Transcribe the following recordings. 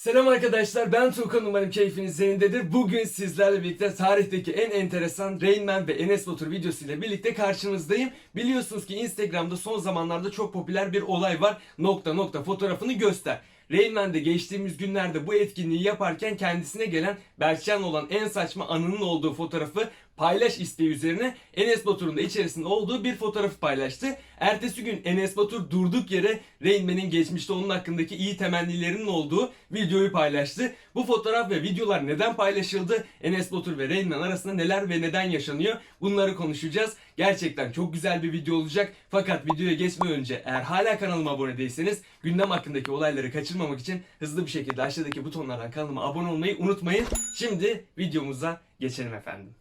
Selam arkadaşlar ben Tuğkan umarım keyfiniz yerindedir. Bugün sizlerle birlikte tarihteki en enteresan Rain Man ve Enes Batur videosuyla birlikte karşınızdayım. Biliyorsunuz ki Instagram'da son zamanlarda çok popüler bir olay var. Nokta nokta fotoğrafını göster. Rain Man'de geçtiğimiz günlerde bu etkinliği yaparken kendisine gelen Berkcan olan en saçma anının olduğu fotoğrafı paylaş isteği üzerine Enes Batur'un da içerisinde olduğu bir fotoğrafı paylaştı. Ertesi gün Enes Batur durduk yere Rain Man'in geçmişte onun hakkındaki iyi temennilerinin olduğu videoyu paylaştı. Bu fotoğraf ve videolar neden paylaşıldı? Enes Batur ve Rain Man arasında neler ve neden yaşanıyor? Bunları konuşacağız. Gerçekten çok güzel bir video olacak. Fakat videoya geçmeden önce eğer hala kanalıma abone değilseniz gündem hakkındaki olayları kaçırmamak için hızlı bir şekilde aşağıdaki butonlardan kanalıma abone olmayı unutmayın. Şimdi videomuza geçelim efendim.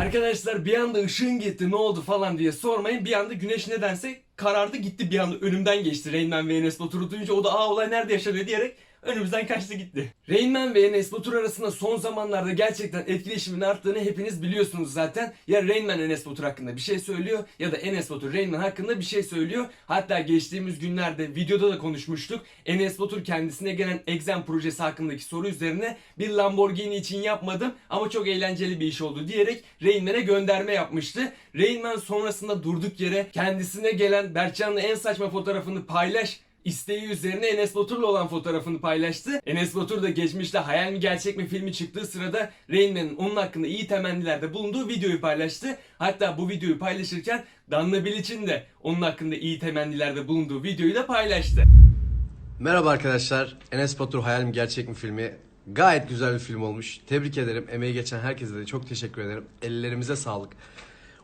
Arkadaşlar bir anda ışığın gitti ne oldu falan diye sormayın. Bir anda güneş nedense karardı gitti bir anda önümden geçti. Rain Man ve Enes Batur'u o da aa olay nerede yaşanıyor diyerek önümüzden kaçtı gitti. Rain Man ve Enes Batur arasında son zamanlarda gerçekten etkileşimin arttığını hepiniz biliyorsunuz zaten. Ya Rain Man Enes Batur hakkında bir şey söylüyor ya da Enes Batur Rain Man hakkında bir şey söylüyor. Hatta geçtiğimiz günlerde videoda da konuşmuştuk. Enes Batur kendisine gelen Exam projesi hakkındaki soru üzerine bir Lamborghini için yapmadım ama çok eğlenceli bir iş oldu diyerek Rain Man'e gönderme yapmıştı. Rain Man sonrasında durduk yere kendisine gelen Berkcan'la en saçma fotoğrafını paylaş isteği üzerine Enes Batur'la olan fotoğrafını paylaştı. Enes Batur da geçmişte Hayal mi Gerçek mi filmi çıktığı sırada Rain Man'in onun hakkında iyi temennilerde bulunduğu videoyu paylaştı. Hatta bu videoyu paylaşırken Danla Bilic'in de onun hakkında iyi temennilerde bulunduğu videoyu da paylaştı. Merhaba arkadaşlar. Enes Batur Hayal mi Gerçek mi filmi gayet güzel bir film olmuş. Tebrik ederim. Emeği geçen herkese de çok teşekkür ederim. Ellerimize sağlık.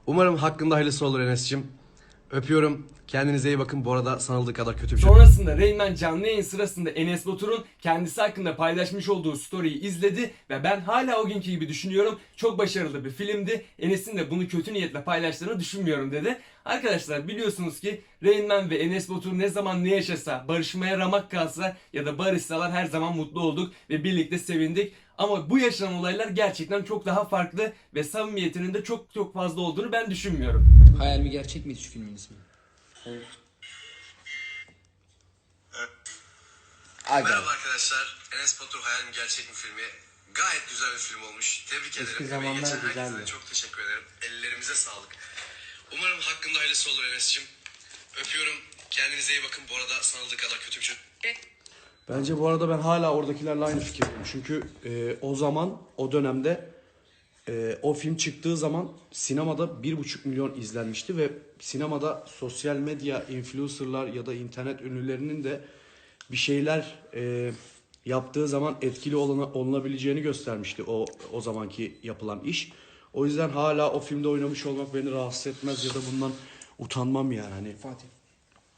Umarım hakkında hayırlısı olur Enes'cim. Öpüyorum. Kendinize iyi bakın. Bu arada sanıldığı kadar kötü bir şey. Sonrasında Rain Man canlı yayın sırasında Enes Batur'un kendisi hakkında paylaşmış olduğu story'i izledi ve ben hala o günkü gibi düşünüyorum. Çok başarılı bir filmdi. Enes'in de bunu kötü niyetle paylaştığını düşünmüyorum dedi. Arkadaşlar biliyorsunuz ki Rain Man ve Enes Batur ne zaman ne yaşasa, barışmaya ramak kalsa ya da barışsalar her zaman mutlu olduk ve birlikte sevindik. Ama bu yaşanan olaylar gerçekten çok daha farklı ve samimiyetinin de çok çok fazla olduğunu ben düşünmüyorum. Hayal mi gerçek miydi şu filmin ismi? Aga. Merhaba arkadaşlar. Enes Batur Hayal mi Gerçek mi filmi gayet güzel bir film olmuş. Tebrik ederim. Emeği zamanlar güzeldi. çok teşekkür ederim. Ellerimize sağlık. Umarım hakkında hayırlısı olur Enes'cim. Öpüyorum. Kendinize iyi bakın. Bu arada sanıldığı kadar kötü bir şey. Bence bu arada ben hala oradakilerle aynı fikirdeyim. Çünkü e, o zaman, o dönemde e, o film çıktığı zaman sinemada 1,5 milyon izlenmişti ve sinemada sosyal medya influencerlar ya da internet ünlülerinin de bir şeyler e, yaptığı zaman etkili olana, olunabileceğini göstermişti o o zamanki yapılan iş. O yüzden hala o filmde oynamış olmak beni rahatsız etmez ya da bundan utanmam yani. Hani Fatih.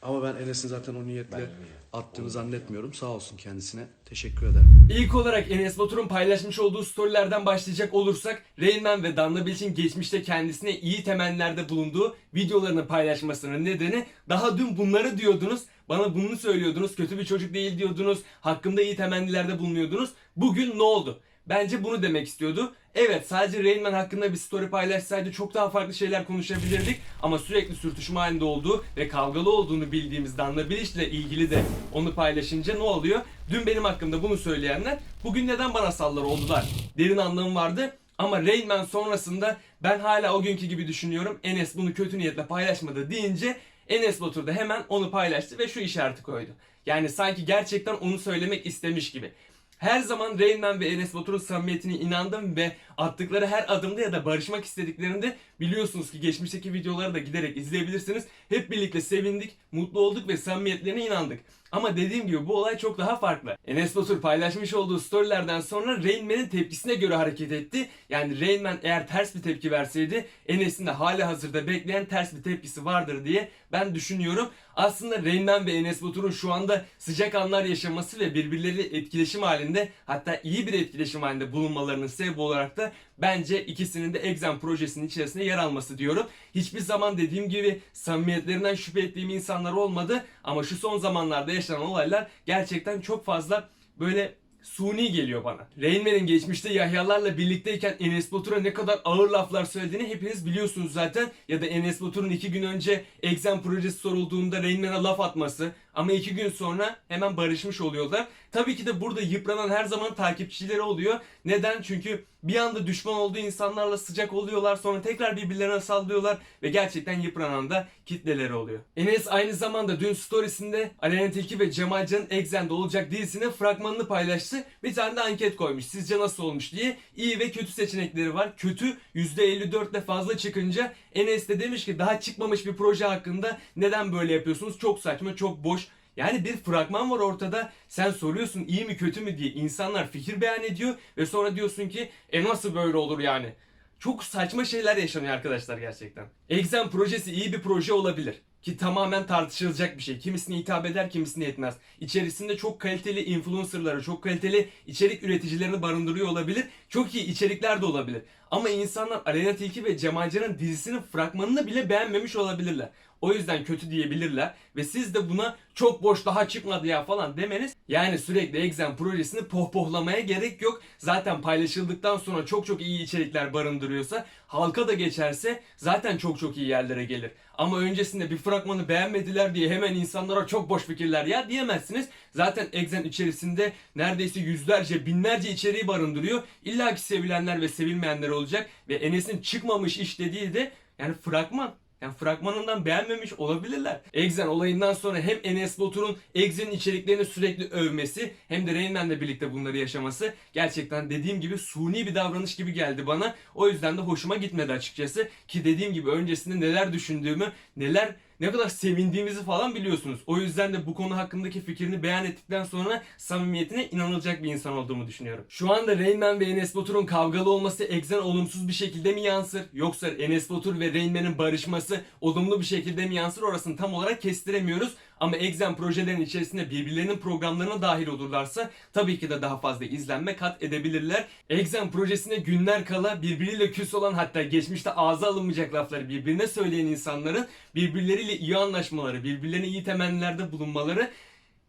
Ama ben Enes'in zaten o niyetle attığını zannetmiyorum. Sağ olsun kendisine. Teşekkür ederim. İlk olarak Enes Batur'un paylaşmış olduğu storylerden başlayacak olursak Rain Man ve Danla Bilic'in geçmişte kendisine iyi temennilerde bulunduğu videolarını paylaşmasının nedeni daha dün bunları diyordunuz. Bana bunu söylüyordunuz. Kötü bir çocuk değil diyordunuz. Hakkımda iyi temennilerde bulunuyordunuz. Bugün ne oldu? Bence bunu demek istiyordu. Evet sadece Rain Man hakkında bir story paylaşsaydı çok daha farklı şeyler konuşabilirdik. Ama sürekli sürtüşme halinde olduğu ve kavgalı olduğunu bildiğimiz Danla Bilic ile ilgili de onu paylaşınca ne oluyor? Dün benim hakkımda bunu söyleyenler bugün neden bana sallar oldular? Derin anlamı vardı. Ama Rain Man sonrasında ben hala o günkü gibi düşünüyorum. Enes bunu kötü niyetle paylaşmadı deyince Enes Batur da hemen onu paylaştı ve şu işareti koydu. Yani sanki gerçekten onu söylemek istemiş gibi. Her zaman Rain Man ve Enes Batur'un samimiyetine inandım ve attıkları her adımda ya da barışmak istediklerinde biliyorsunuz ki geçmişteki videoları da giderek izleyebilirsiniz. Hep birlikte sevindik, mutlu olduk ve samimiyetlerine inandık. Ama dediğim gibi bu olay çok daha farklı. Enes Batur paylaşmış olduğu storylerden sonra Rain Man'in tepkisine göre hareket etti. Yani Rain Man eğer ters bir tepki verseydi Enes'in de hali hazırda bekleyen ters bir tepkisi vardır diye ben düşünüyorum. Aslında Rain Man ve Enes Batur'un şu anda sıcak anlar yaşaması ve birbirleriyle etkileşim halinde hatta iyi bir etkileşim halinde bulunmalarının sebebi olarak da bence ikisinin de Exam projesinin içerisinde yer alması diyorum. Hiçbir zaman dediğim gibi samimiyetlerinden şüphe ettiğim insanlar olmadı ama şu son zamanlarda yaşanan olaylar gerçekten çok fazla böyle suni geliyor bana. Rain Man'in geçmişte Yahyalarla birlikteyken Enes Batur'a ne kadar ağır laflar söylediğini hepiniz biliyorsunuz zaten. Ya da Enes Batur'un iki gün önce Exam projesi sorulduğunda Rain Man'a laf atması. Ama iki gün sonra hemen barışmış oluyorlar. Tabii ki de burada yıpranan her zaman takipçileri oluyor. Neden? Çünkü bir anda düşman olduğu insanlarla sıcak oluyorlar sonra tekrar birbirlerine sallıyorlar ve gerçekten yıpranan da kitleleri oluyor. Enes aynı zamanda dün storiesinde Aleyna Tilki ve Cemalcan'ın Exxen'de olacak dizisinin fragmanını paylaştı. Bir tane de anket koymuş. Sizce nasıl olmuş diye. İyi ve kötü seçenekleri var. Kötü %54 ile fazla çıkınca Enes de demiş ki daha çıkmamış bir proje hakkında neden böyle yapıyorsunuz? Çok saçma, çok boş. Yani bir fragman var ortada. Sen soruyorsun iyi mi kötü mü diye insanlar fikir beyan ediyor ve sonra diyorsun ki e nasıl böyle olur yani? Çok saçma şeyler yaşanıyor arkadaşlar gerçekten. Exam projesi iyi bir proje olabilir. Ki tamamen tartışılacak bir şey. Kimisine hitap eder, kimisine etmez. İçerisinde çok kaliteli influencerları, çok kaliteli içerik üreticilerini barındırıyor olabilir. Çok iyi içerikler de olabilir. Ama insanlar Aleyna Tilki ve Cemalcan'ın dizisinin fragmanını bile beğenmemiş olabilirler. O yüzden kötü diyebilirler ve siz de buna çok boş daha çıkmadı ya falan demeniz yani sürekli Exam projesini pohpohlamaya gerek yok. Zaten paylaşıldıktan sonra çok çok iyi içerikler barındırıyorsa halka da geçerse zaten çok çok iyi yerlere gelir. Ama öncesinde bir fragmanı beğenmediler diye hemen insanlara çok boş fikirler ya diyemezsiniz. Zaten Exam içerisinde neredeyse yüzlerce binlerce içeriği barındırıyor. İlla ki sevilenler ve sevilmeyenler olacak ve Enes'in çıkmamış iş dediği de yani fragman. Yani fragmanından beğenmemiş olabilirler. Exen olayından sonra hem Enes Batur'un Exen'in içeriklerini sürekli övmesi hem de Rain Man'le birlikte bunları yaşaması gerçekten dediğim gibi suni bir davranış gibi geldi bana. O yüzden de hoşuma gitmedi açıkçası. Ki dediğim gibi öncesinde neler düşündüğümü, neler ne kadar sevindiğimizi falan biliyorsunuz. O yüzden de bu konu hakkındaki fikrini beyan ettikten sonra samimiyetine inanılacak bir insan olduğumu düşünüyorum. Şu anda Rain Man ve Enes Batur'un kavgalı olması Exen olumsuz bir şekilde mi yansır? Yoksa Enes Batur ve Rain Man'in barışması olumlu bir şekilde mi yansır? Orasını tam olarak kestiremiyoruz. Ama Exen projelerin içerisinde birbirlerinin programlarına dahil olurlarsa tabii ki de daha fazla izlenme kat edebilirler. Exen projesine günler kala birbiriyle küs olan hatta geçmişte ağza alınmayacak lafları birbirine söyleyen insanların birbirleriyle iyi anlaşmaları, birbirlerine iyi temennilerde bulunmaları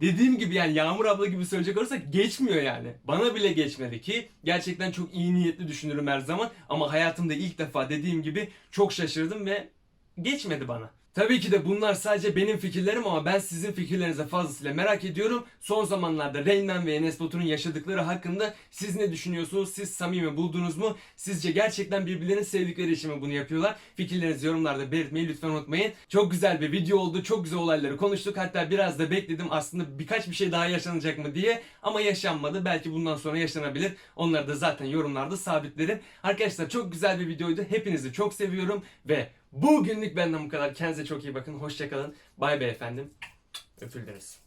Dediğim gibi yani Yağmur abla gibi söyleyecek olursak geçmiyor yani. Bana bile geçmedi ki gerçekten çok iyi niyetli düşünürüm her zaman ama hayatımda ilk defa dediğim gibi çok şaşırdım ve geçmedi bana. Tabii ki de bunlar sadece benim fikirlerim ama ben sizin fikirlerinize fazlasıyla merak ediyorum. Son zamanlarda Rain Man ve Enes Batur'un yaşadıkları hakkında siz ne düşünüyorsunuz? Siz samimi buldunuz mu? Sizce gerçekten birbirlerini sevdikleri için mi bunu yapıyorlar? Fikirlerinizi yorumlarda belirtmeyi lütfen unutmayın. Çok güzel bir video oldu. Çok güzel olayları konuştuk. Hatta biraz da bekledim aslında birkaç bir şey daha yaşanacak mı diye. Ama yaşanmadı. Belki bundan sonra yaşanabilir. Onları da zaten yorumlarda sabitlerim. Arkadaşlar çok güzel bir videoydu. Hepinizi çok seviyorum ve Bugünlük benden bu kadar. Kendinize çok iyi bakın. Hoşçakalın. Bay bay efendim. Öpüldünüz.